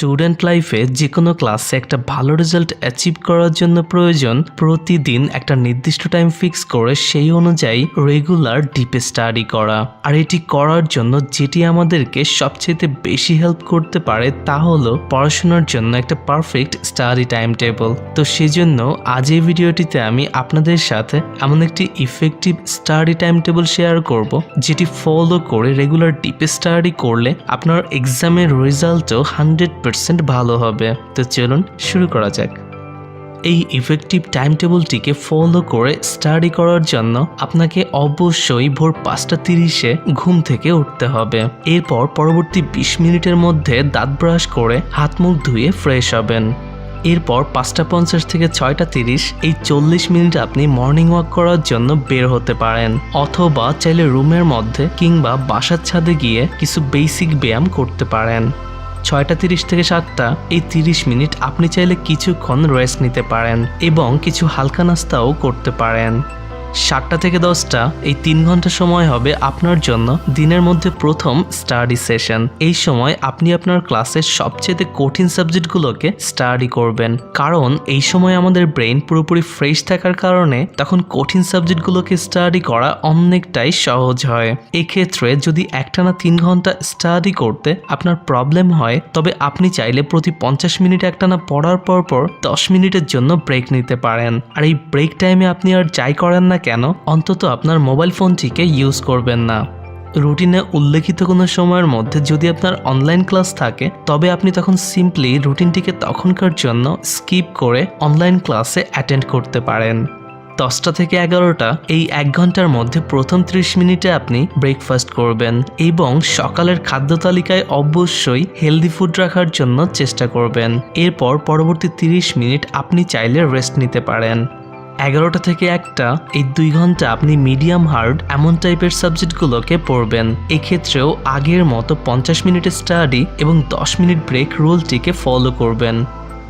Student লাইফে যে কোনো ক্লাসে একটা ভালো রেজাল্ট অ্যাচিভ করার জন্য প্রয়োজন, প্রতিদিন একটা নির্দিষ্ট টাইম ফিক্স করে সেই অনুযায়ী রেগুলার ডিপে স্টাডি করা। আর এটি করার জন্য যেটি আমাদেরকে সবচেয়ে বেশি হেল্প করতে পারে তা হলো পড়াশোনার জন্য একটা পারফেক্ট স্টাডি টাইম টেবল তো সেজন্য আজ এই ভিডিওটিতে আমি আপনাদের সাথে এমন একটি effective study time table share করব, যেটি ফলো করে রেগুলার ডিপে স্টাডি করলে আপনার এক্সামের রেজাল্টও হান্ড্রেড পার্সেন্ট ভালো হবে। তো চলুন শুরু করা যাক। এই ইফেক্টিভ টাইম টেবলটিকে ফলো করে স্টাডি করার জন্য আপনাকে অবশ্যই ভোর পাঁচটা তিরিশে ঘুম থেকে উঠতে হবে। এরপর পরবর্তী বিশ মিনিটের মধ্যে দাঁত ব্রাশ করে হাত মুখ ধুয়ে ফ্রেশ হবেন। এরপর পাঁচটা পঞ্চাশ থেকে ছয়টা তিরিশ এই চল্লিশ মিনিট আপনি মর্নিং ওয়াক করার জন্য বের হতে পারেন। অথবা চাইলে রুমের মধ্যে কিংবা বাসার ছাদে গিয়ে কিছু বেসিক ব্যায়াম করতে পারেন। ছয়টা তিরিশ থেকে সাতটা, এই তিরিশ মিনিট আপনি চাইলে কিছুক্ষণ রেস্ট নিতে পারেন এবং কিছু হালকা নাস্তাও করতে পারেন। সাতটা থেকে দশটা, এই তিন ঘণ্টা সময় হবে আপনার জন্য দিনের মধ্যে প্রথম স্টাডি সেশন এই সময় আপনি আপনার ক্লাসের সবচেয়ে কঠিন সাবজেক্টগুলোকে স্টাডি করবেন। কারণ এই সময় আমাদের ব্রেন পুরোপুরি ফ্রেশ থাকার কারণে তখন কঠিন সাবজেক্টগুলোকে স্টাডি করা অনেকটাই সহজ হয়। এক্ষেত্রে যদি একটানা তিন ঘণ্টা স্টাডি করতে আপনার প্রবলেম হয়, তবে আপনি চাইলে প্রতি পঞ্চাশ মিনিট একটানা পড়ার পর পর দশ মিনিটের জন্য ব্রেক নিতে পারেন। আর এই ব্রেক টাইমে আপনি আর যাই করেন না কেন? অন্তত আপনার মোবাইল ফোনটিকে ইউজ করবেন না। রুটিনে উল্লেখিত কোনো সময়ের মধ্যে যদি আপনার অনলাইন ক্লাস থাকে, তবে আপনি তখন সিম্পলি রুটিনটিকে তখনকার জন্য স্কিপ করে অনলাইন ক্লাসে অ্যাটেন্ড করতে পারেন। দশটা থেকে এগারোটা, এই এক ঘণ্টার মধ্যে প্রথম ত্রিশ মিনিটে আপনি ব্রেকফাস্ট করবেন এবং সকালের খাদ্য তালিকায় অবশ্যই হেলদি ফুড রাখার জন্য চেষ্টা করবেন। এরপর পরবর্তী তিরিশ মিনিট আপনি চাইলে রেস্ট নিতে পারেন। এগারোটা থেকে একটা, এই দুই ঘণ্টা আপনি মিডিয়াম হার্ড এমন টাইপের সাবজেক্টগুলোকে পড়বেন। এক্ষেত্রেও আগের মতো পঞ্চাশ মিনিটের স্টাডি এবং দশ মিনিট ব্রেক রুলটিকে ফলো করবেন।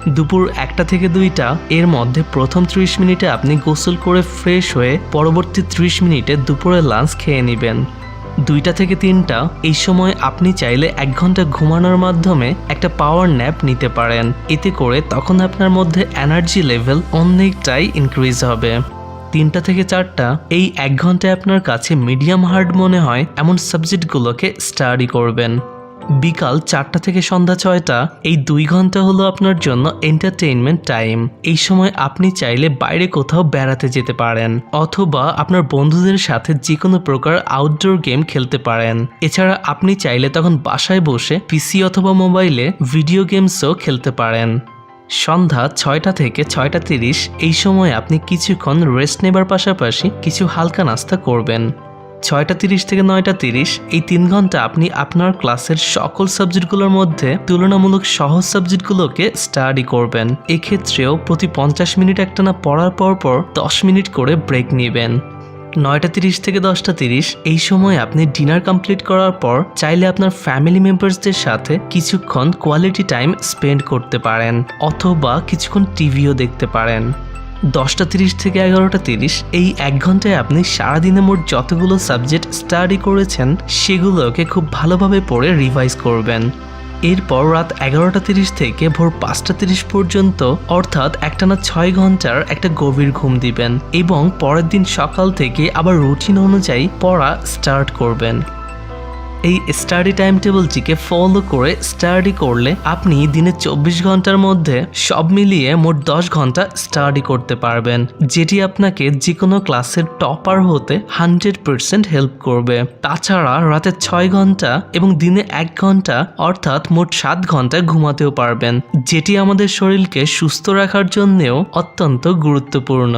দুপুর একটা থেকে দুইটা, এর মধ্যে প্রথম ত্রিশ মিনিটে আপনি গোসল করে ফ্রেশ হয়ে পরবর্তী ত্রিশ মিনিটে দুপুরে লাঞ্চ খেয়ে নেবেন। দুইটা থেকে তিনটা, এই সময় আপনি চাইলে এক ঘণ্টা ঘুমানোর মাধ্যমে একটা পাওয়ার ন্যাপ নিতে পারেন। এতে করে তখন আপনার মধ্যে এনার্জি লেভেল অনেকটাই ইনক্রিজ হবে। তিনটা থেকে চারটা, এই এক ঘন্টায় আপনার কাছে মিডিয়াম হার্ড মনে হয়, এমন সাবজেক্টগুলোকে স্টাডি করবেন। বিকাল চারটা থেকে সন্ধ্যা ছয়টা, এই দুই ঘণ্টা হলো আপনার জন্য এন্টারটেইনমেন্ট টাইম এই সময় আপনি চাইলে বাইরে কোথাও বেড়াতে যেতে পারেন, অথবা আপনার বন্ধুদের সাথে যে কোনো প্রকার আউটডোর গেম খেলতে পারেন। এছাড়া আপনি চাইলে তখন বাসায় বসে পিসি অথবা মোবাইলে ভিডিও গেমসও খেলতে পারেন। সন্ধ্যা ছয়টা থেকে ছয়টা তিরিশ, এই সময় আপনি কিছুক্ষণ রেস্ট নেবার পাশাপাশি কিছু হালকা নাস্তা করবেন। ছয়টা তিরিশ থেকে নয়টা তিরিশ, এই তিন ঘণ্টা আপনি আপনার ক্লাসের সকল সাবজেক্টগুলোর মধ্যে তুলনামূলক সহজ সাবজেক্টগুলোকে স্টাডি করবেন। এক্ষেত্রেও প্রতি পঞ্চাশ মিনিট একটানা পড়ার পর পর দশ মিনিট করে ব্রেক নেবেন। নয়টা তিরিশ থেকে দশটা তিরিশ, এই সময় আপনি ডিনার কমপ্লিট করার পর চাইলে আপনার ফ্যামিলি মেম্বার্সদের সাথে কিছুক্ষণ কোয়ালিটি টাইম স্পেন্ড করতে পারেন, অথবা কিছুক্ষণ টিভিও দেখতে পারেন। দশটা তিরিশ থেকে এগারোটা তিরিশ, এই এক ঘন্টায় আপনি সারাদিনে মোট যতগুলো সাবজেক্ট স্টাডি করেছেন সেগুলোকে খুব ভালোভাবে পড়ে রিভাইজ করবেন। এরপর রাত এগারোটা তিরিশ থেকে ভোর পাঁচটা তিরিশ পর্যন্ত, অর্থাৎ একটানা ছয় ঘণ্টার একটা গভীর ঘুম দিবেন এবং পরের দিন সকাল থেকে আবার রুটিন অনুযায়ী পড়া স্টার্ট করবেন। এই স্টাডি টাইম টেবিলটিকে ফলো করে স্টাডি করলে আপনি দিনে চব্বিশ ঘণ্টার মধ্যে সব মিলিয়ে মোট দশ ঘণ্টা স্টাডি করতে পারবেন, যেটি আপনাকে যে কোনো ক্লাসের টপার হতে হান্ড্রেড পার্সেন্ট হেল্প করবে। তাছাড়া রাতে ছয় ঘণ্টা এবং দিনে এক ঘণ্টা, অর্থাৎ মোট সাত ঘণ্টা ঘুমাতেও পারবেন, যেটি আমাদের শরীরকে সুস্থ রাখার জন্যেও অত্যন্ত গুরুত্বপূর্ণ।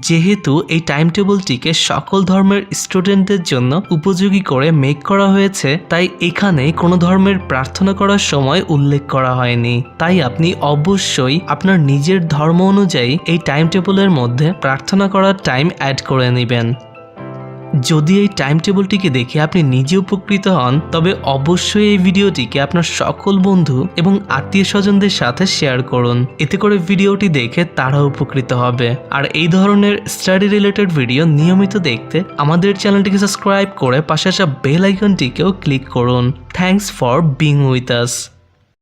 যেহেতু এই টাইম টেবিলটিকে সকল ধর্মের স্টুডেন্টদের জন্য উপযোগী করে মেক করা হয়েছে, তাই এখানে কোনো ধর্মের প্রার্থনা করার সময় উল্লেখ করা হয়নি। তাই আপনি অবশ্যই আপনার নিজের ধর্ম অনুযায়ী এই টাইম টেবিলের মধ্যে প্রার্থনা করার টাইম অ্যাড করে নেবেন। যদি এই টাইম টেবিলটিকে দেখে আপনি নিজে উপকৃত হন, তবে অবশ্যই এই ভিডিওটিকে আপনার সকল বন্ধু এবং আত্মীয় স্বজনদের সাথে শেয়ার করুন। এতে করে ভিডিওটি দেখে তারা উপকৃত হবে। আর এই ধরনের স্টাডি রিলেটেড ভিডিও নিয়মিত দেখতে আমাদের চ্যানেলটিকে সাবস্ক্রাইব করে পাশে আসা বেল আইকনটিকেও ক্লিক করুন। Thanks for being with us